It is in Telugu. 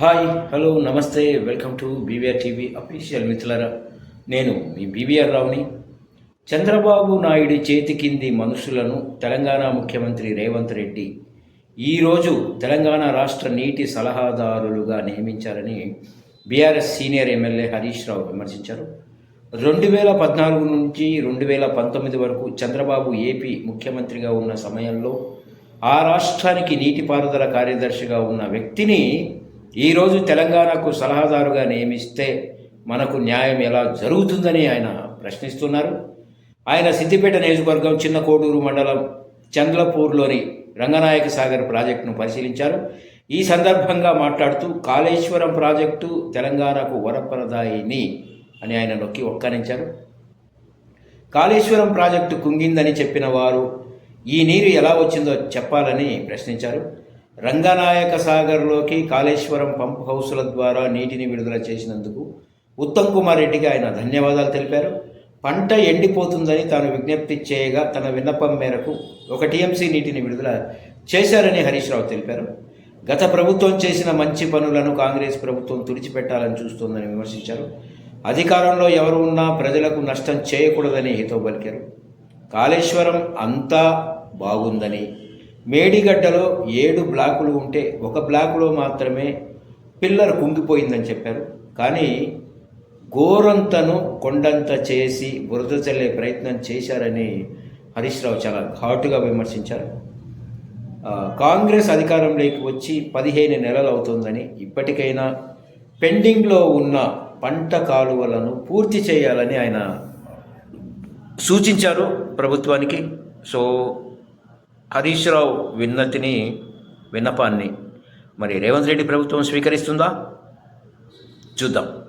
హాయ్ హలో నమస్తే welcome to BVR TV official మిత్రులరా. నేను మీ బీవీఆర్ రావుని. చంద్రబాబు నాయుడు చేతి కింది మనుషులను తెలంగాణ ముఖ్యమంత్రి రేవంత్ రెడ్డి ఈరోజు తెలంగాణ రాష్ట్ర నీటి సలహాదారులుగా నియమించారని BRS senior MLA Harish Rao విమర్శించారు. రెండు వేల పద్నాలుగు నుంచి రెండు వేల పంతొమ్మిది వరకు చంద్రబాబు ఏపీ ముఖ్యమంత్రిగా ఉన్న సమయంలో ఆ రాష్ట్రానికి నీటిపారుదల కార్యదర్శిగా ఉన్న వ్యక్తిని ఈరోజు తెలంగాణకు సలహాదారుగా నియమిస్తే మనకు న్యాయం ఎలా జరుగుతుందని ఆయన ప్రశ్నిస్తున్నారు. ఆయన సిద్దిపేట నియోజకవర్గం చిన్న కోడూరు మండలం చంద్రపూర్లోని రంగనాయక సాగర్ ప్రాజెక్టును పరిశీలించారు. ఈ సందర్భంగా మాట్లాడుతూ కాళేశ్వరం ప్రాజెక్టు తెలంగాణకు వరప్రదాయిని అని ఆయన నొక్కి ఒక్కరించారు కాళేశ్వరం ప్రాజెక్టు కుంగిందని చెప్పిన వారు ఈ నీరు ఎలా వచ్చిందో చెప్పాలని ప్రశ్నించారు. రంగనాయక సాగర్లోకి కాళేశ్వరం పంప్ హౌసుల ద్వారా నీటిని విడుదల చేసినందుకు ఉత్తమ్ కుమార్ రెడ్డికి ఆయన ధన్యవాదాలు తెలిపారు. పంట ఎండిపోతుందని తాను విజ్ఞప్తి చేయగా తన విన్నపం మేరకు ఒక టీఎంసీ నీటిని విడుదల చేశారని హరీష్ రావు తెలిపారు. గత ప్రభుత్వం చేసిన మంచి పనులను కాంగ్రెస్ ప్రభుత్వం తుడిచిపెట్టాలని చూస్తోందని విమర్శించారు. అధికారంలో ఎవరు ఉన్నా ప్రజలకు నష్టం చేయకూడదని హితో పలికారు. కాళేశ్వరం అంతా బాగుందని మేడిగడ్డలో ఏడు బ్లాకులు ఉంటే ఒక బ్లాకులో మాత్రమే పిల్లర్ కుంగిపోయిందని చెప్పారు. కానీ గోరంతను కొండంత చేసి బురద చల్లే ప్రయత్నం చేశారని హరీష్ రావు చాలా ఘాటుగా విమర్శించారు. కాంగ్రెస్ అధికారంలోకి వచ్చి పదిహేను నెలలు అవుతుందని ఇప్పటికైనా పెండింగ్లో ఉన్న పంట కాలువలను పూర్తి చేయాలని ఆయన సూచించారు ప్రభుత్వానికి. సో హరీష్ రావు విన్నతిని విన్నపాన్ని మరి రేవంత్ రెడ్డి ప్రభుత్వం స్వీకరిస్తుందా? చూద్దాం.